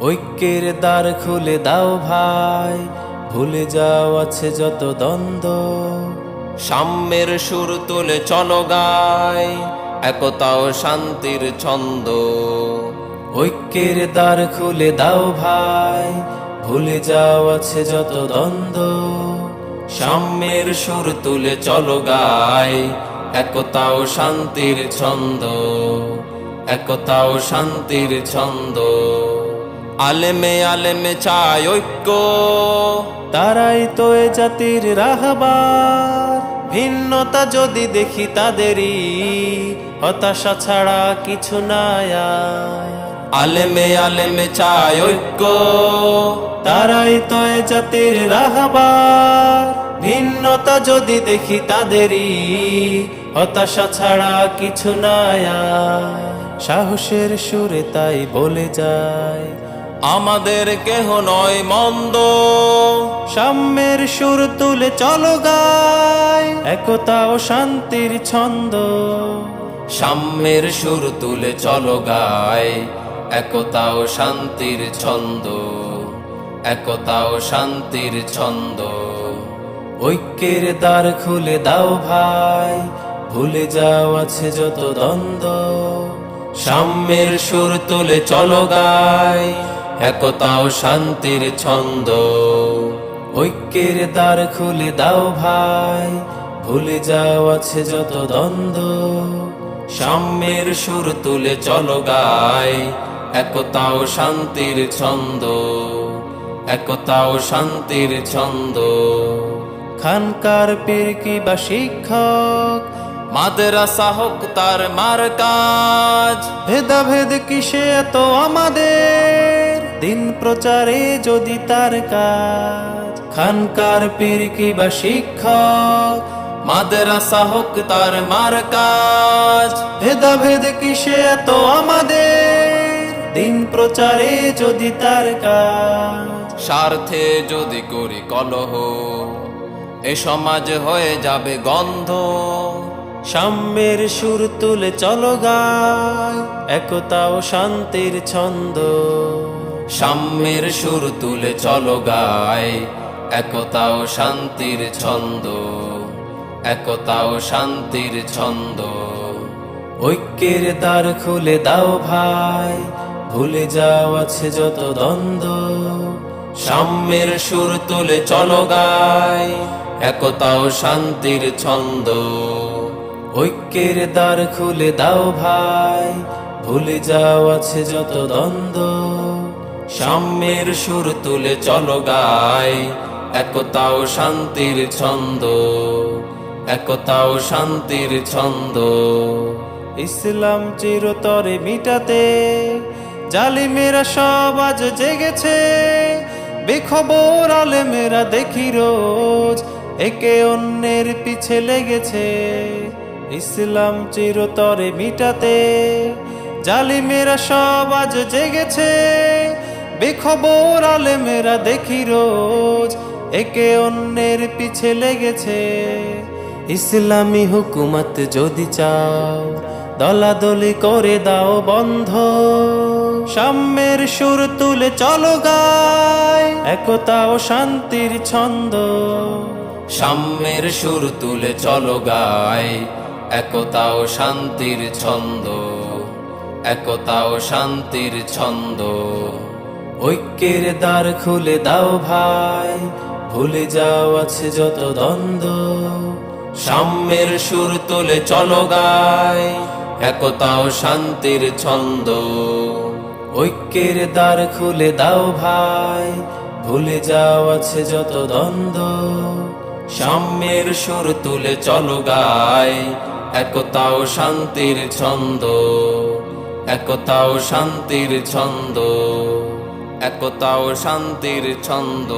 ঐক্যের দ্বার খুলে দাও ভাই, ভুলে যাও আছে যত দ্বন্দ্ব। সাম্যের সুর তুলে চলো গায় একতা ও শান্তির ছন্দ। ঐক্যের দ্বার খুলে দাও ভাই, ভুলে যাও আছে যত দ্বন্দ্ব। সাম্যের সুর তুলে চলো গায় একতা ও শান্তির ছন্দ। একতা ও শান্তির ছন্দ। আলেমে আলেমে চায় ঐক্য। তারাই তো এ জাতির রাহবার। ভিন্নতা যদি দেখি তাদেরই হতাশা ছাড়া কিছু নাই। আলেমে আলেমে চায় ঐক্য। তারাই তো এ জাতির রাহবার। ভিন্নতা যদি দেখি তাদেরই হতাশা ছাড়া কিছু নাই সাহসের সুরে তাই বলে যায়। আমাদের কেহ নয় মন্দ। সাম্যের সুর তুলে চলো গায়, একতা ও শান্তির ছন্দ। সাম্যের সুর তুলে চলো গায়, একতা ও শান্তির ছন্দ। একতা ও শান্তির ছন্দ। ঐক্যের দ্বার খুলে দাও ভাই, ভুলে যাও আছে যত দ্বন্দ্ব। সাম্যের সুর তুলে চলো গায়। একতা ও শান্তির ছন্দ। ঐক্যের দ্বার খুলে দাও ভাই, ভুলে যাও আছে যত দ্বন্দ্ব। সাম্যের সুর তুলে চলো গায় একতাও শান্তির ছন্দ। একতাও শান্তির ছন্দ। খানকার পীর কি বা শিক্ষক? মাদ্রাসা হোক তার মার কাজ। ভেদাভেদ কিসে এত আমাদের? দিন প্রচারে যদি তার কাজ। খানকার পীর কি বা শিক্ষক? মাদ্রাসা হোক তার মার কাজ ভেদাভেদ কিসে এত আমাদের? দিন প্রচারে যদি তার কাজ। স্বার্থে যদি করি কলহ, এ সমাজ হয়ে যাবে গন্ধ। সাম্যের সুর তুলে চলো গায়, একতা ও শান্তির ছন্দ। সাম্যের সুর তুলে চলো গায়। একতা ও শান্তির ছন্দ, একতা ও শান্তির ছন্দ। ঐক্যের দ্বার খুলে দাও ভাই, ভুলে যাও আছে যত দ্বন্দ্ব। সাম্যের সুর তুলে চলো গায়, একতা ও শান্তির ছন্দ। ঐক্যের দ্বার খুলে দাও ভাই, ভুলে যাও আছে যত দ্বন্দ্ব। সাম্যের সুর তুলে চলো গায় একতাও শান্তির ছন্দ, একতাও শান্তির ছন্দ। ইসলাম চিরতরে মিটাতে, জালিমেরা সব আজ জেগেছে। বেখবর আলেমেরা দেখি রোজ একে অন্যের পিছে লেগেছে। ইসলাম চিরতরে মিটাতে, জালিমেরা সব আজ জেগেছে। বেখবর আলেমেরা দেখি রোজ, একে অন্যের পিছে লেগেছে। ইসলামী হুকুমত যদি চাও, দলাদলি করে দাও বন্ধ। সাম্যের সুর তুলে চলো গায়, একতা ও শান্তির ছন্দ। সাম্যের সুর তুলে চলো গায়, একতা ও শান্তির ছন্দ। একতা ও শান্তির ছন্দ। ঐক্যের দ্বার খুলে দাও ভাই, ভুলে যাও আছে যত দ্বন্দ্ব। সাম্যের সুর তুলে চলো গায় একতা ও শান্তির ছন্দ। ঐক্যের দ্বার খুলে দাও ভাই, ভুলে যাও আছে যত দ্বন্দ্ব। সাম্যের সুর তুলে চলো গায় একতা ও শান্তির ছন্দ। একতা ও শান্তির ছন্দ। একতা ও শান্তির ছন্দ।